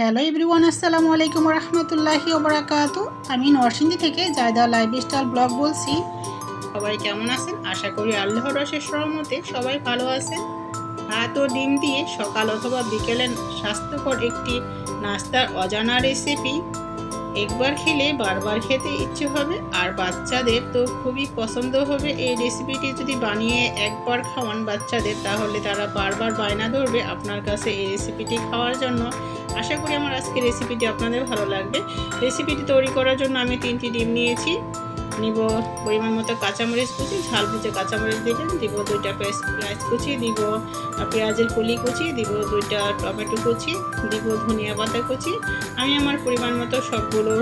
Hello everyone আসসালামু আলাইকুম রহমতুল্লাহি ওবরাকাত আমি নরসিংদী থেকে জায়দা লাইফ স্টাইল ব্লগ বলছি। সবাই কেমন আছেন? আশা করি আল্লাহ রসের সহমতে সবাই ভালো আছেন। ভাত ও ডিম দিয়ে সকাল অথবা বিকেলে স্বাস্থ্যকর একটি নাস্তার অজানা রেসিপি একবার খেলে বারবার খেতে ইচ্ছে হবে, আর বাচ্চাদের তো খুবই পছন্দ হবে। এই রেসিপিটি যদি বানিয়ে একবার খাওয়ান বাচ্চাদের, তাহলে তারা বারবার বায়না ধরবে আপনার কাছে এই রেসিপিটি খাওয়ার জন্য। আশা করি আমার আজকে রেসিপিটি আপনাদের ভালো লাগবে। রেসিপিটি তৈরি করার জন্য আমি তিনটি ডিম নিয়েছি। নিব পরিমাণ মতো কাঁচামরিচ কুচি, ঝাল বুঝে কাঁচামরিচ দেবেন দিব দুইটা পেঁয়াজ কুচি, দিব পেঁয়াজের কলি কুচি, দিব দুইটা টমেটো কুচি, দিব ধনিয়া পাতা কুচি। আমি আমার পরিমাণ মতো সবগুলো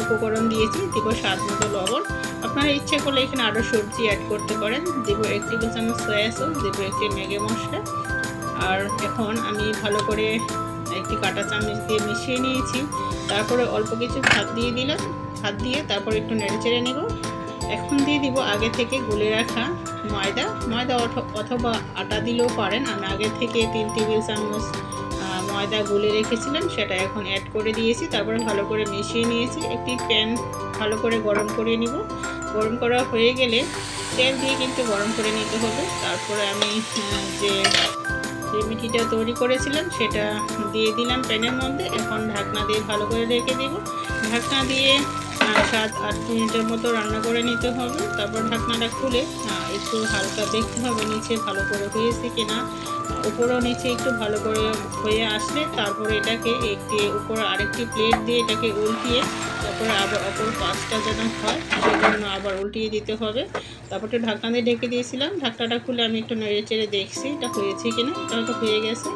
উপকরণ দিয়েছি, দিব স্বাদ মতো লবণ। আপনারা ইচ্ছে করলে এখানে আরও সবজি অ্যাড করতে পারেন। দিব এক টেবিল চামচ সয়া সস দিব একটি ম্যাগি মশলা। আর এখন আমি ভালো করে একটি কাঁটা চামচ দিয়ে মিশিয়ে নিয়েছি। তারপরে অল্প কিছু ভাত দিয়ে দিলাম। ভাত দিয়ে তারপর একটু নেড়ে চেড়ে নেব। এখন দিয়ে দিব আগে থেকে গুলে রাখা ময়দা। ময়দা অথ- অথবা আটা দিলেও পারেন। আমি আগে থেকে তিন টেবিল চামচ ময়দা গুলে রেখেছিলাম, সেটা এখন অ্যাড করে দিয়েছি। তারপরে ভালো করে মিশিয়ে নিয়েছি। একটি প্যান ভালো করে গরম করে নিব। গরম করা হয়ে গেলে তেল দিয়ে কিন্তু গরম করে নিতে হবে। তারপরে আমি যে রেমিডিটা তৈরি করেছিলাম, সেটা দিয়ে দিলাম প্যানের মধ্যে। এখন ঢাকনা দিয়ে ভালো করে রেখে দিব। ঢাকনা দিয়ে সাত আট মিনিটের মতো রান্না করে নিতে হবে। তারপর ঢাকনাটা খুলে আহ, একটু হালকা দেখতে হবে নিচে ভালো করে হয়েছে কিনা। উপরেও নিচে একটু ভালো করে হয়ে আসলে তারপরে এটাকে একটি উপর আরেকটি প্লেট দিয়ে এটাকে উল্টিয়ে তারপরে আবার অপর পাঁচটা যেন হয় সেজন্য আবার উল্টিয়ে দিতে হবে। তারপরে ঢাকনা দিয়ে ঢেকে দিয়েছিলাম। ঢাকনাটা খুলে আমি একটু নেড়ে চেড়ে দেখছি এটা হয়েছে কিনা এটা তো হয়ে গেছে।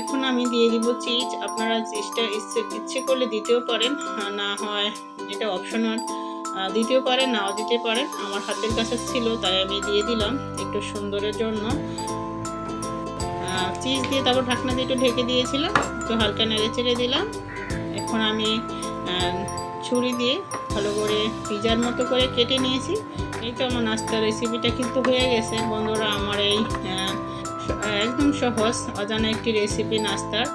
এখন আমি দিয়ে দিব চিজ। আপনারা চিজটা ইচ্ছে ইচ্ছে করলে দিতেও পারেন না হয় এটা অপশনাল দিতেও পারেন, নাও দিতে পারেন। আমার হাতের কাছে ছিল, তাই আমি দিয়ে দিলাম একটু সুন্দরের জন্য। চিজ দিয়ে তারপর ঢাকনা দিয়ে একটু ঢেকে দিয়েছিলাম, একটু হালকা নেড়ে চেড়ে দিলাম। এখন আমি ছুরি দিয়ে ভালো করে পিজার মতো করে কেটে নিয়েছি। এই তো আমার নাস্তার রেসিপিটা কিন্তু হয়ে গেছে। বন্ধুরা, আমার এই একদম সহজ, অজানা একটি রেসিপি নাস্তার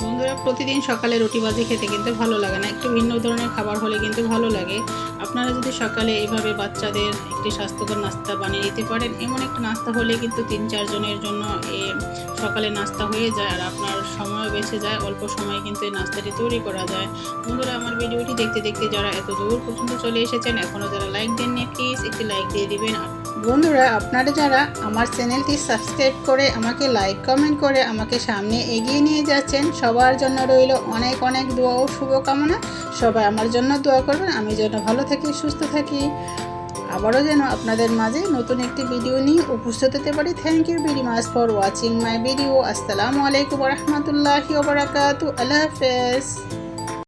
বন্ধুরা, প্রতিদিন সকালে রুটি ভাজি খেতে কিন্তু ভালো লাগে না। একটু ভিন্ন ধরনের খাবার হলে কিন্তু ভালো লাগে। আপনারা যদি সকালে এইভাবে বাচ্চাদের একটি স্বাস্থ্যকর নাস্তা বানিয়ে দিতে পারেন, এমন একটা নাস্তা হলে কিন্তু তিন চারজনের জন্য এ সকালে নাস্তা হয়ে যায় আর আপনার সময়ও বেঁচে যায়, অল্প সময়ে কিন্তু এই নাস্তাটি তৈরি করা যায়। বন্ধুরা, আমার ভিডিওটি দেখতে দেখতে যারা এত দূর পর্যন্ত চলে এসেছেন এখনও যারা লাইক দেননি প্লিজ একটি লাইক দিয়ে দিবেন। বন্ধুরা, আপনারা যারা আমার চ্যানেলটি সাবস্ক্রাইব করে আমাকে লাইক, কমেন্ট করে আমাকে সামনে এগিয়ে নিয়ে যাচ্ছেন, সবার জন্য রইল অনেক অনেক দোয়া ও শুভকামনা। সবাই আমার জন্য দোয়া করবেন, আমি যেন ভালো থাকি, সুস্থ থাকি। আবারও যেন আপনাদের মাঝে নতুন একটি ভিডিও নিয়ে উপস্থিত হতে পারি। Thank you very much for watching my video আসসালামু আলাইকুম রহমতুল্লাহি আল্লাহ হাফেজ।